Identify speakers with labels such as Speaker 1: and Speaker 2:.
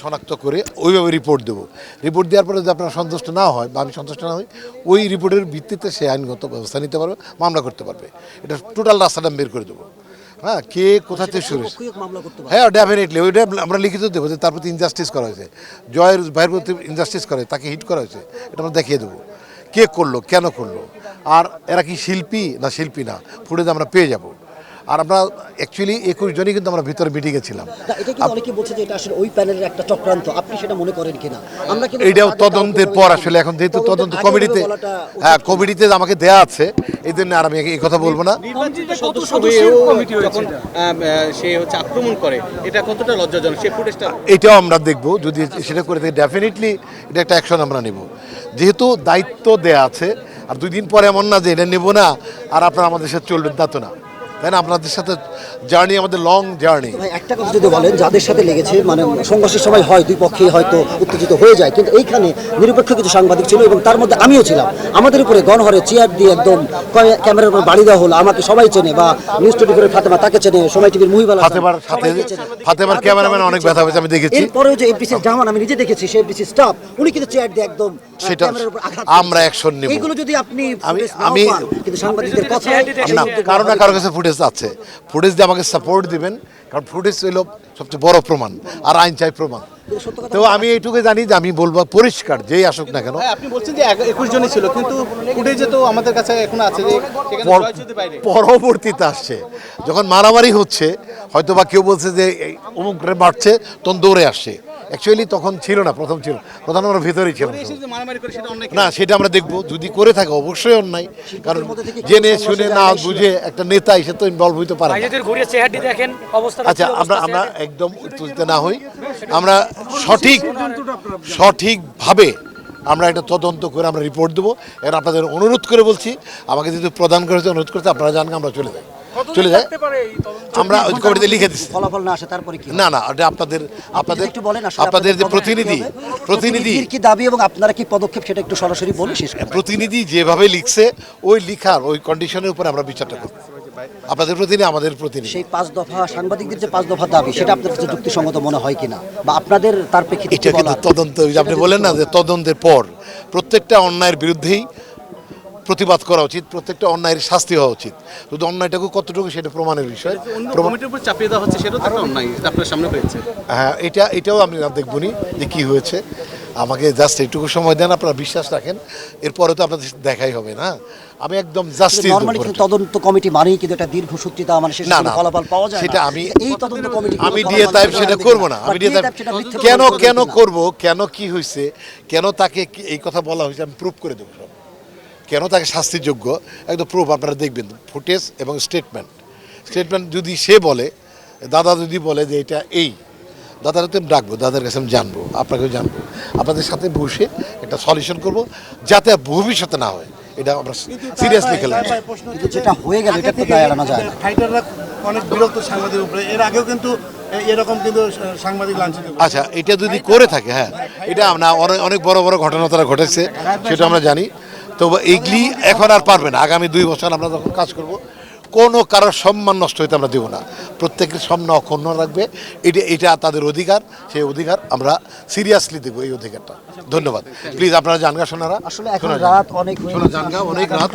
Speaker 1: শনাক্ত করে ওইভাবে রিপোর্ট দেবো। রিপোর্ট দেওয়ার পরে যদি আপনারা সন্তুষ্ট না হয় বা আমি সন্তুষ্ট না হই ওই রিপোর্টের ভিত্তিতে সে আইনগত ব্যবস্থা নিতে পারবে মামলা করতে পারবে। এটা টোটাল রাস্তাটা বের করে দেবো। হ্যাঁ কে কোথা থেকে শুরু হ্যাঁ ডেফিনেটলি ওইটা আমরা লিখিত দেবো যে তার প্রতি ইনজাস্টিস করা হয়েছে। জয়ের ভাইয়ের প্রতি ইনজাস্টিস করে তাকে হিট করা হয়েছে এটা আমরা দেখিয়ে দেবো। কে করল কেন করল? আর এরা কি শিল্পী না শিল্পী না ফুটেজ আমরা পেয়ে যাব। আর আমরা অ্যাকচুয়ালি একুশ জনই কিন্তু আমরা ভিতরে মিটিংয়ে ছিলাম।
Speaker 2: না, এটা কিন্তু অনেকে বলছে যে এটা আসলে ওই প্যানেলের একটা চক্রান্ত। আপনি সেটা মনে করেন কিনা? আমরা
Speaker 1: এইটাও তদন্তের পর আসলে এখন যেহেতু তদন্ত কমিটিতে হ্যাঁ। কমিটিতে আমাকে দেয়া আছে। এই জন্য আর আমি এই কথা বলব না।
Speaker 3: সে হচ্ছে আক্রমণ করে এটা কতটা লজ্জাজনক? সে ফুটেজটা
Speaker 1: এটাও আমরা দেখব যদি সেটা করে থাকি। ডেফিনেটলি এটা একটা অ্যাকশন আমরা নেব। যেহেতু দায়িত্ব দেয়া আছে আর দুই দিন পরে এমন না যে এটা নেব না আর আপনারা আমাদের সাথে চলবেন তা তো না। তাই না? আপনাদের সাথে জার্নি আমাদের লং জার্নি
Speaker 2: একটা কথা যদি বলেন যাদের সাথে লেগেছে মানে সংঘর্ষের সময় হয় দুই পক্ষে হয়তো উত্তেজিত হয়ে যায় কিন্তু এইখানে নিরপেক্ষ কিছু সাংবাদিক ছিল এবং তার মধ্যে আমিও ছিলাম। আমাদের উপরে গণহরে চেয়ার দিয়ে একদম ক্যামেরার উপর বাড়ি দেওয়া হলো আমাকে সবাই চেনে বা নিউজ টোয়েন্টি ফোরের ফাতেমা তাকে চেনে সময় টিভির মুহিবাল
Speaker 1: ফাতেমার সাথে ফাতেমার ক্যামেরাম্যান অনেক ব্যথা হয়েছে আমি দেখেছি।
Speaker 2: এরপরেও যে এফডিসির জামান আমি নিজে দেখেছি সে এফডিসি স্টাফ উনি কিন্তু চেয়ার দিয়ে একদম
Speaker 1: সেটা আমরা action নেব।
Speaker 2: এইগুলো যদি আপনি
Speaker 1: আমি-
Speaker 2: কিন্তু সাংবাদিকদের কথা
Speaker 1: না কারও না কারও কাছে ফুটেজ আছে। ফুটেজ দিয়ে আমাকে সাপোর্ট দিবেন কারণ ফুটেজ হলো সবচেয়ে বড় প্রমাণ আর আইন চাই প্রমাণ। তো আমি এইটুকু জানি যে আমি বলব পরিষ্কার যেই আসুক না কেন।
Speaker 3: আপনি বলছেন যে একুশ জনই ছিল কিন্তু ফুটেজে তো আমাদের কাছে এখন আছে যে
Speaker 1: পরবর্তীতে আসছে। যখন মারামারি হচ্ছে হয়তো বা কেউ বলছে যে অমুক মারছে তখন দৌড়ে আসছে। অ্যাকচুয়ালি তখন ছিল না প্রথম ছিল। প্রথম আমরা ভেতরেই ছিল না সেটা আমরা দেখব। যদি করে থাকে অবশ্যই অন্যায়। কারণ জেনে শুনে না বুঝে একটা নেতা এসে তো ইনভলভ হইতে পারে আচ্ছা আমরা আমরা একদম উত্তেজিত না হই। আমরা সঠিক সঠিকভাবে আমরা একটা তদন্ত করে আমরা রিপোর্ট দেবো। এবার আপনাদের অনুরোধ করে বলছি আমাকে যদি প্রদান করেছে অনুরোধ করেছে আপনারা জানকে আমরা চলে যাই। চলে যাই। আমরা ওই কমিটিতে লিখে দিচ্ছি।
Speaker 2: ফলাফল না আসে তারপরে কি
Speaker 1: না না ওটা আপনাদের আপনাদের
Speaker 2: একটু বলেন আসলে
Speaker 1: আপনাদের যে প্রতিনিধি
Speaker 2: কি
Speaker 1: প্রতিনিধি
Speaker 2: কি দাবি এবং আপনারা কি পদক্ষেপ সেটা একটু সরাসরি বলে শেষ
Speaker 1: প্রতিনিধি যেভাবে লিখছে ওই লিখার ওই কন্ডিশনের উপরে আমরা বিচারটা করব। আপনাদের প্রতিনিধি আমাদের প্রতিনিধি।
Speaker 2: সেই পাঁচ দফা সাংবাদিকদের যে পাঁচ দফা দাবি সেটা আপনার কাছে যুক্তিসঙ্গত মনে হয় কিনা? বা আপনাদের তার প্রেক্ষিতে কি
Speaker 1: এটা কিন্তু তদন্ত ওই যে আপনি বলেন না যে তদন্তের পর প্রত্যেকটা অন্যায়ের বিরুদ্ধেই প্রতিবাদ করা উচিত প্রত্যেকটা অন্যায়ের শাস্তি হওয়া উচিত। শুধু অন্যায়টাকে কতটুকু সেটা প্রমাণের বিষয়।
Speaker 3: কমিটির উপর চাপিয়ে দেওয়া হচ্ছে সেটাও তো অন্যায় আপনার সামনে হয়েছে।
Speaker 1: হ্যাঁ এটা এটাও আমি দেখবনি যে কি হয়েছে। আমাকে জাস্ট এইটুকু সময় দেন আপনারা বিশ্বাস রাখেন এরপরে তো আপনাদের দেখাই হবে না। আমি একদম
Speaker 2: কিন্তু তদন্ত কমিটি মানেই কিন্তু একটা দীর্ঘসূত্রিতা মানে শেষ
Speaker 1: না,
Speaker 2: কোনো
Speaker 1: না।
Speaker 2: ফলাফল পাওয়া যায়
Speaker 1: সেটা আমি-
Speaker 2: এই তদন্ত কমিটি
Speaker 1: আমি দিয়ে তাই সেটা করব না। আমি দিয়ে কেন কেন করব? কেন কি হয়েছে কেন তাকে এই কথা বলা হয়েছে? আমি প্রুভ করে দেবো সব। কেন তাকে শাস্তিযোগ্য? একদম প্রুফ আপনারা দেখবেন। ফুটেজ এবং স্টেটমেন্ট স্টেটমেন্ট যদি সে বলে দাদা যদি বলে যে এটা এই দাদার তো আমি ডাকবো দাদার কাছে আমি জানব আপনাকেও জানব। আপনাদের সাথে বসে একটা সলিউশন করব যাতে ভবিষ্যতে না হয়। এটা আমরা সিরিয়াসলি খেলাম।
Speaker 2: যেটা হয়ে গেল এটা তো দায় এড়ানো যায় না।
Speaker 4: ফাইটাররা অনেক বিরক্ত সাংবাদিকের উপরে। এর আগেও কিন্তু এরকম কিন্তু সাংবাদিক লাঞ্ছিত
Speaker 1: আচ্ছা এটা যদি করে থাকে হ্যাঁ এটা আমরা অনেক অনেক বড় বড় ঘটনা তারা ঘটেছে সেটা আমরা জানি। তো এইগুলি এখন আর পারবে না। আগামী দুই বছর আমরা যখন কাজ করব কোনো কারোর সম্মান নষ্ট হইতে আমরা দেব না। প্রত্যেকের সম্মান অক্ষুণ্ণ রাখবে। এটা এটা তাদের অধিকার। সেই অধিকার আমরা সিরিয়াসলি দেবো এই অধিকারটা। ধন্যবাদ। প্লিজ আপনারা জানগা শোনারা
Speaker 2: আসলে এখন রাত অনেক
Speaker 1: শোনা জানগা অনেক রাত।